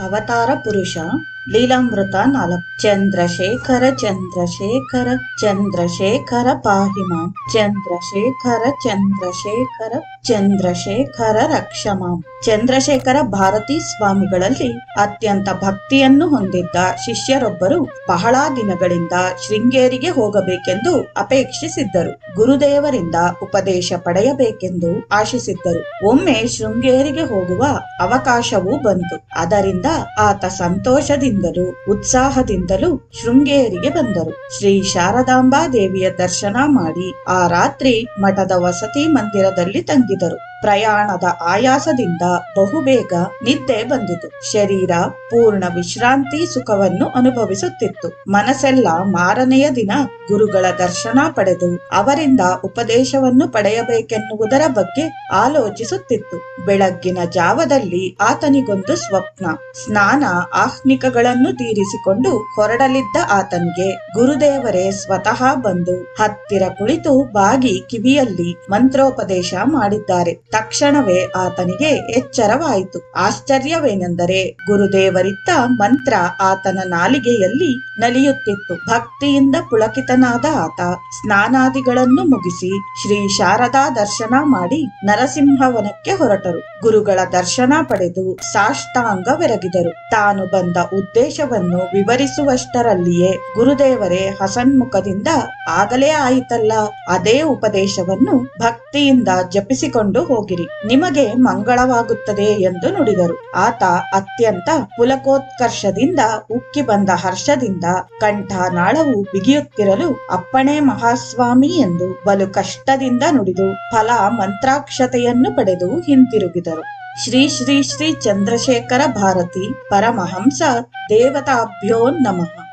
ಅವತಾರ ಪುರುಷ ಲೀಲಾಮೃತ ನಾಲ್ಕು. ಚಂದ್ರಶೇಖರ ಚಂದ್ರಶೇಖರ ಚಂದ್ರಶೇಖರ ಪಾಹಿಮ. ಚಂದ್ರಶೇಖರ ಚಂದ್ರಶೇಖರ ಚಂದ್ರಶೇಖರ ರಕ್ಷಮಾಂ. ಚಂದ್ರಶೇಖರ ಭಾರತೀ ಸ್ವಾಮಿಗಳಲ್ಲಿ ಅತ್ಯಂತ ಭಕ್ತಿಯನ್ನು ಹೊಂದಿದ್ದ ಶಿಷ್ಯರೊಬ್ಬರು ಬಹಳ ದಿನಗಳಿಂದ ಶೃಂಗೇರಿಗೆ ಹೋಗಬೇಕೆಂದು ಅಪೇಕ್ಷಿಸಿದ್ದರು. ಗುರುದೇವರಿಂದ ಉಪದೇಶ ಪಡೆಯಬೇಕೆಂದು ಆಶಿಸಿದ್ದರು. ಒಮ್ಮೆ ಶೃಂಗೇರಿಗೆ ಹೋಗುವ ಅವಕಾಶವೂ ಬಂತು. ಅದರಿಂದ ಆತ ಸಂತೋಷದಿಂದಲೂ ಉತ್ಸಾಹದಿಂದಲೂ ಶೃಂಗೇರಿಗೆ ಬಂದರು. ಶ್ರೀ ಶಾರದಾಂಬಾ ದೇವಿಯ ದರ್ಶನ ಮಾಡಿ ಆ ರಾತ್ರಿ ಮಠದ ವಸತಿ ಮಂದಿರದಲ್ಲಿ ತಂಗಿದರು. ಪ್ರಯಾಣದ ಆಯಾಸದಿಂದ ಬಹುಬೇಗ ನಿದ್ದೆ ಬಂದಿತು. ಶರೀರ ಪೂರ್ಣ ವಿಶ್ರಾಂತಿ ಸುಖವನ್ನು ಅನುಭವಿಸುತ್ತಿತ್ತು. ಮನಸ್ಸೆಲ್ಲ ಮಾರನೆಯ ದಿನ ಗುರುಗಳ ದರ್ಶನ ಪಡೆದು ಅವರಿಂದ ಉಪದೇಶವನ್ನು ಪಡೆಯಬೇಕೆನ್ನುವುದರ ಬಗ್ಗೆ ಆಲೋಚಿಸುತ್ತಿತ್ತು. ಬೆಳಗ್ಗಿನ ಜಾವದಲ್ಲಿ ಆತನಿಗೊಂದು ಸ್ವಪ್ನ. ಸ್ನಾನ ಆಹ್ನಿಕಗಳನ್ನು ತೀರಿಸಿಕೊಂಡು ಹೊರಡಲಿದ್ದ ಆತನಿಗೆ ಗುರುದೇವರೇ ಸ್ವತಃ ಬಂದು ಹತ್ತಿರ ಕುಳಿತು ಬಾಗಿ ಕಿವಿಯಲ್ಲಿ ಮಂತ್ರೋಪದೇಶ ಮಾಡಿದ್ದಾರೆ. ತಕ್ಷಣವೇ ಆತನಿಗೆ ಎಚ್ಚರವಾಯಿತು. ಆಶ್ಚರ್ಯವೇನೆಂದರೆ ಗುರುದೇವರಿತ್ತ ಮಂತ್ರ ಆತನ ನಾಲಿಗೆಯಲ್ಲಿ ನಲಿಯುತ್ತಿತ್ತು. ಭಕ್ತಿಯಿಂದ ಪುಳಕಿತನಾದ ಆತ ಸ್ನಾನಾದಿಗಳನ್ನು ಮುಗಿಸಿ ಶ್ರೀ ಶಾರದಾ ದರ್ಶನ ಮಾಡಿ ನರಸಿಂಹವನಕ್ಕೆ ಹೊರಟರು. ಗುರುಗಳ ದರ್ಶನ ಪಡೆದು ಸಾಷ್ಟಾಂಗವೆರಗಿದರು. ತಾನು ಬಂದ ಉದ್ದೇಶವನ್ನು ವಿವರಿಸುವಷ್ಟರಲ್ಲಿಯೇ ಗುರುದೇವರೇ ಹಸನ್ಮುಖದಿಂದ ಆಗಲೇ ಆಯಿತಲ್ಲ. ಅದೇ ಉಪದೇಶವನ್ನು ಭಕ್ತಿಯಿಂದ ಜಪಿಸಿಕೊಂಡು ಹೋಗಿರಿ, ನಿಮಗೆ ಮಂಗಳವಾಗುತ್ತದೆ ಎಂದು ನುಡಿದರು. ಆತ ಅತ್ಯಂತ ಪುಲಕೋತ್ಕರ್ಷದಿಂದ ಉಕ್ಕಿ ಬಂದ ಹರ್ಷದಿಂದ ಕಂಠನಾಳವು ಬಿಗಿಯುತ್ತಿರಲು ಅಪ್ಪಣೆ ಮಹಾಸ್ವಾಮಿ ಎಂದು ಬಲು ಕಷ್ಟದಿಂದ ನುಡಿದು ಫಲ ಮಂತ್ರಾಕ್ಷತೆಯನ್ನು ಪಡೆದು ಹಿಂತಿರುಗಿದರು. ಶ್ರೀ ಶ್ರೀ ಶ್ರೀ ಚಂದ್ರಶೇಖರ ಭಾರತಿ ಪರಮಹಂಸ ದೇವತಾಭ್ಯೋ ನಮಃ.